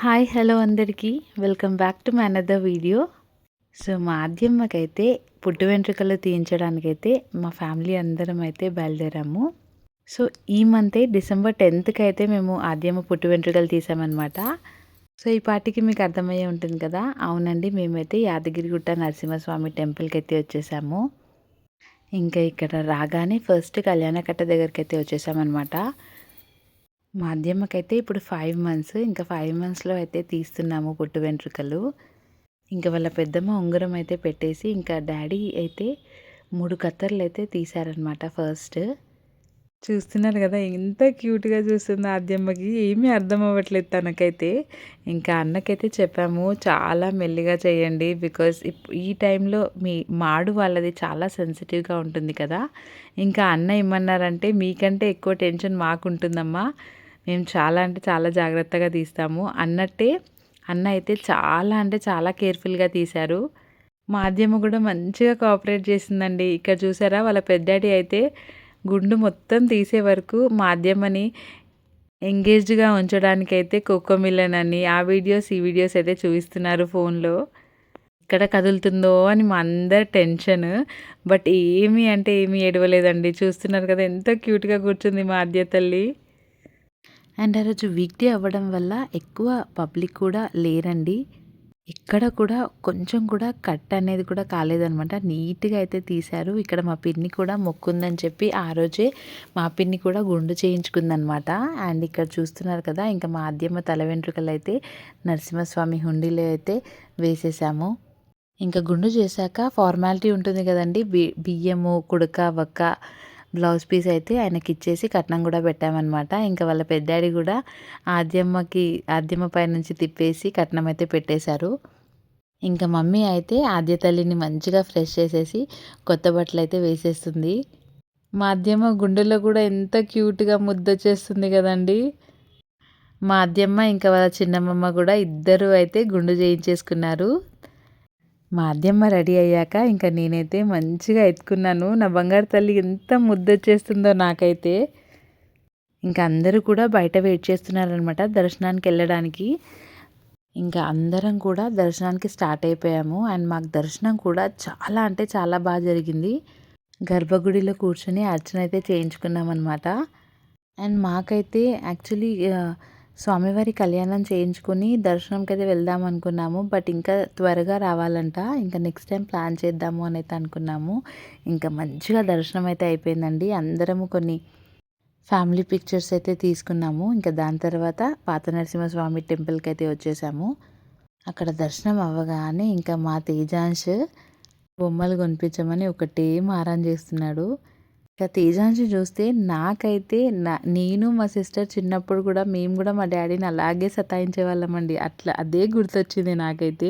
Hi hello అందరికీ. Welcome back to my another video. So మా ఆద్యమ్మకైతే పుట్టు వెంట్రుకలు తీయించడానికైతే మా ఫ్యామిలీ అందరం అయితే బయలుదేరాము. సో ఈ మంతే డిసెంబర్ టెన్త్కి అయితే మేము ఆద్యమ్మ పుట్టు వెంట్రుకలు తీసామన్నమాట. సో ఈ పార్టీకి మీకు అర్థమయ్యే ఉంటుంది కదా? అవునండి మేమైతే యాదగిరిగుట్ట నరసింహస్వామి టెంపుల్కి అయితే వచ్చేసాము. ఇంకా ఇక్కడ రాగానే ఫస్ట్ కళ్యాణకట్ట దగ్గరికి అయితే వచ్చేసామన్నమాట. మాధ్యమకైతే ఇప్పుడు ఫైవ్ మంత్స్ ఇంకా ఫైవ్ మంత్స్లో అయితే తీస్తున్నాము పుట్టు వెంట్రుకలు. ఇంకా వాళ్ళ పెద్దమ్మ ఉంగరం అయితే పెట్టేసి ఇంకా డాడీ అయితే మూడు కత్తర్లు అయితే తీశారనమాట ఫస్ట్ చూస్తున్నారు కదా ఎంత క్యూట్గా చూస్తుంది ఆద్యమ్మకి. ఏమీ అర్థం అవ్వట్లేదు తనకైతే. ఇంకా అన్నకైతే చెప్పాము చాలా మెల్లిగా చేయండి బికాస్ ఈ టైంలో మీ మాడు వాళ్ళది చాలా సెన్సిటివ్గా ఉంటుంది కదా. ఇంకా అన్న ఏమన్నారంటే మీకంటే ఎక్కువ టెన్షన్ మాకుంటుందమ్మా. మేము చాలా అంటే చాలా జాగ్రత్తగా తీస్తాము. అన్నట్టే అన్న అయితే చాలా అంటే చాలా కేర్ఫుల్గా తీశారు. మాధ్యమ కూడా మంచిగా కోఆపరేట్ చేసిందండి. ఇక్కడ చూసారా వాళ్ళ పెద్దాడి అయితే గుండు మొత్తం తీసే వరకు మాధ్యమని ఎంగేజ్డ్గా ఉంచడానికి అయితే కోకో మిలన్ అని ఆ వీడియోస్ ఈ వీడియోస్ అయితే చూపిస్తున్నారు ఫోన్లో. ఎక్కడ కదులుతుందో అని మా అందరు టెన్షన్. బట్ ఏమి అంటే ఏమీ ఏడవలేదండి. చూస్తున్నారు కదా ఎంత క్యూట్గా కూర్చుంది మా తల్లి. అండ్ ఆ రోజు వీక్డే అవ్వడం వల్ల ఎక్కువ పబ్లిక్ కూడా లేరండి. ఇక్కడ కూడా కొంచెం కూడా కట్ అనేది కూడా కాలేదనమాట. నీట్గా అయితే తీశారు. ఇక్కడ మా పిన్ని కూడా మొక్కుందని చెప్పి ఆ రోజే మా పిన్ని కూడా గుండు చేయించుకుందనమాట. అండ్ ఇక్కడ చూస్తున్నారు కదా ఇంకా మా ఆద్యమ్మ తల వెంట్రుకలు అయితే నరసింహస్వామి హుండీలో అయితే వేసేసాము. ఇంకా గుండు చేశాక ఫార్మాలిటీ ఉంటుంది కదండి. బి బియ్యము కుడక వక్క బ్లౌజ్ పీస్ అయితే ఆయనకి ఇచ్చేసి కట్నం కూడా పెట్టామన్నమాట. ఇంకా వాళ్ళ పెద్దాడి కూడా ఆద్యమ్మకి ఆద్యమ్మ పై నుంచి తిప్పేసి కట్నం అయితే పెట్టేశారు. ఇంకా మమ్మీ అయితే ఆద్య తల్లిని మంచిగా ఫ్రెష్ చేసేసి కొత్త బట్టలు అయితే వేసేస్తుంది. మాధ్యమ గుండెలో కూడా ఎంత క్యూట్గా ముద్ద చేస్తుంది కదండి. మాధ్యమ్మ ఇంకా వాళ్ళ చిన్నమ్మమ్మ కూడా ఇద్దరు అయితే గుండు చేయించేసుకున్నారు. మా అద్దెమ్మ రెడీ అయ్యాక ఇంకా నేనైతే మంచిగా ఎత్తుకున్నాను. నా బంగారు తల్లి ఎంత ముద్దొచ్చేస్తుందో నాకైతే. ఇంకా అందరూ కూడా బయట వెయిట్ చేస్తున్నారనమాట దర్శనానికి వెళ్ళడానికి. ఇంకా అందరం కూడా దర్శనానికి స్టార్ట్ అయిపోయాము. అండ్ మాకు దర్శనం కూడా చాలా అంటే చాలా బాగా జరిగింది. గర్భగుడిలో కూర్చొని అర్చన అయితే చేయించుకున్నాం అనమాట అండ్ మాకైతే యాక్చువల్లీ స్వామివారి కళ్యాణం చేయించుకుని దర్శనంకి అయితే వెళ్దాం అనుకున్నాము. బట్ ఇంకా త్వరగా రావాలంట. ఇంకా నెక్స్ట్ టైం ప్లాన్ చేద్దాము అని అయితే అనుకున్నాము. ఇంకా మంచిగా దర్శనం అయితే అయిపోయిందండి. అందరము కొన్ని ఫ్యామిలీ పిక్చర్స్ అయితే తీసుకున్నాము. ఇంకా దాని తర్వాత పాత నరసింహస్వామి టెంపుల్కి అయితే వచ్చేసాము. అక్కడ దర్శనం అవ్వగానే ఇంకా మా తేజాంశ్ బొమ్మలు కొనిపించమని ఒకటే మారం చేస్తున్నాడు. ఇక తేజాంశి చూస్తే నాకైతే నా నేను మా సిస్టర్ చిన్నప్పుడు కూడా మేము కూడా మా డాడీని అలాగే సతాయించే వాళ్ళమండి అట్లా అదే గుర్తొచ్చింది నాకైతే.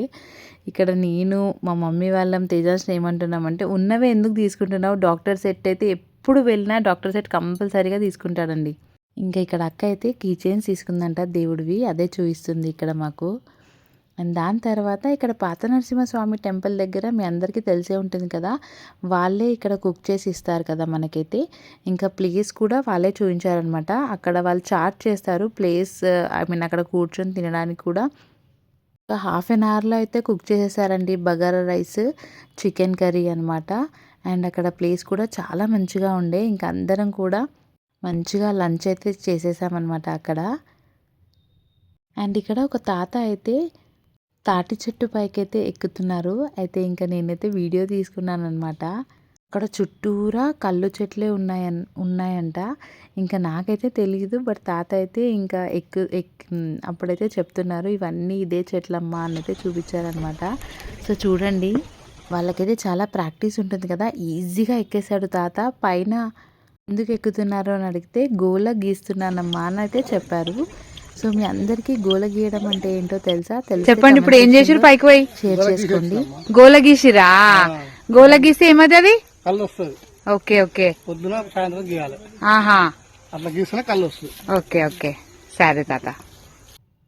ఇక్కడ నేను మా మమ్మీ వాళ్ళం తేజాంశిని ఏమంటున్నామంటే ఉన్నవే ఎందుకు తీసుకుంటున్నావు? డాక్టర్ సెట్ అయితే ఎప్పుడు వెళ్ళినా డాక్టర్ సెట్ కంపల్సరీగా తీసుకుంటాడండి. ఇంకా ఇక్కడ అక్క అయితే కీ చైన్స్ తీసుకుందంట దేవుడివి అదే చూపిస్తుంది ఇక్కడ మాకు. అండ్ దాని తర్వాత ఇక్కడ పాత నరసింహస్వామి టెంపుల్ దగ్గర మీ అందరికీ తెలిసే ఉంటుంది కదా వాళ్ళే ఇక్కడ కుక్ చేసి ఇస్తారు కదా మనకైతే. ఇంకా ప్లేస్ కూడా వాళ్ళే చూపించారనమాట అక్కడ వాళ్ళు చార్ట్ చేస్తారు ప్లేస్ ఐ మీన్ అక్కడ కూర్చొని తినడానికి కూడా. ఒక హాఫ్ అన్ అవర్లో అయితే కుక్ చేసేసారండి బగారా రైస్ చికెన్ కర్రీ అనమాట అండ్ అక్కడ ప్లేస్ కూడా చాలా మంచిగా ఉండే. ఇంకా అందరం కూడా మంచిగా లంచ్ అయితే చేసేసామన్నమాట అక్కడ. అండ్ ఇక్కడ ఒక తాత అయితే తాటి చెట్టు పైకైతే ఎక్కుతున్నారు. అయితే ఇంకా నేనైతే వీడియో తీసుకున్నాను అనమాట అక్కడ చుట్టూరా కళ్ళు చెట్లే ఉన్నాయి ఉన్నాయంట. ఇంకా నాకైతే తెలియదు బట్ తాత అయితే ఇంకా ఎక్కు ఎక్ అప్పుడైతే చెప్తున్నారు ఇవన్నీ ఇదే చెట్లమ్మా అని అయితే చూపించారనమాట సో చూడండి వాళ్ళకైతే చాలా ప్రాక్టీస్ ఉంటుంది కదా. ఈజీగా ఎక్కేశాడు తాత. పైన ఎందుకు ఎక్కుతున్నారు అని అడిగితే గోల గీస్తున్నానమ్మా అని అయితే చెప్పారు. సో మీ అందరికి గోల గీయడం అంటే ఏంటో తెలుసా? తెలుసు చెప్పండి ఇప్పుడు ఏం చేసిరు పైకి పోయి? షేర్ చేసుకోండి. గోల గీసిరా గోల గీస్తే ఏమది అది? కళ్ళు వస్తుంది ఓకే ఓకే. పొద్దున సాయంత్రం గీయాలి. ఆహా. అట్లా గీస్తేనే కళ్ళు వస్తుంది ఓకే ఓకే. సరే తాత.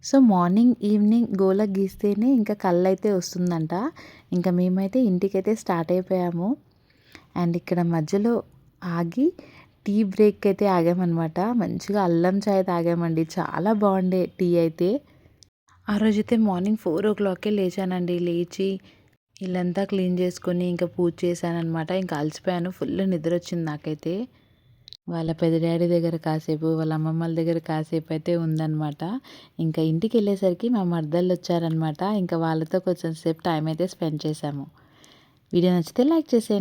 సో మార్నింగ్ ఈవినింగ్ గోల గీస్తేనే ఇంకా కళ్ళు అయితే వస్తుందంట. ఇంకా మేమైతే ఇంటికైతే స్టార్ట్ అయిపోయాము. అండ్ ఇక్కడ మధ్యలో ఆగి టీ బ్రేక్ అయితే ఆగామన్నమాట. మంచిగా అల్లం చాయ్ తాగామండి. చాలా బాగుండే టీ అయితే. ఆ రోజైతే మార్నింగ్ ఫోర్ ఓ క్లాక్కే లేచానండి. లేచి ఇల్లంతా క్లీన్ చేసుకొని ఇంకా పూజ చేశానమాట ఇంకా అలసిపోయాను. ఫుల్ నిద్ర వచ్చింది నాకైతే. వాళ్ళ పెద్ద డాడీ దగ్గర కాసేపు వాళ్ళ అమ్మమ్మల దగ్గర కాసేపు అయితే ఉందన్నమాట. ఇంకా ఇంటికి వెళ్ళేసరికి మా మర్దళ్ళు వచ్చారనమాట ఇంకా వాళ్ళతో కొంచెం సేపు టైం అయితే స్పెండ్ చేశాము. వీడియో నచ్చితే లైక్ చేసేయండి.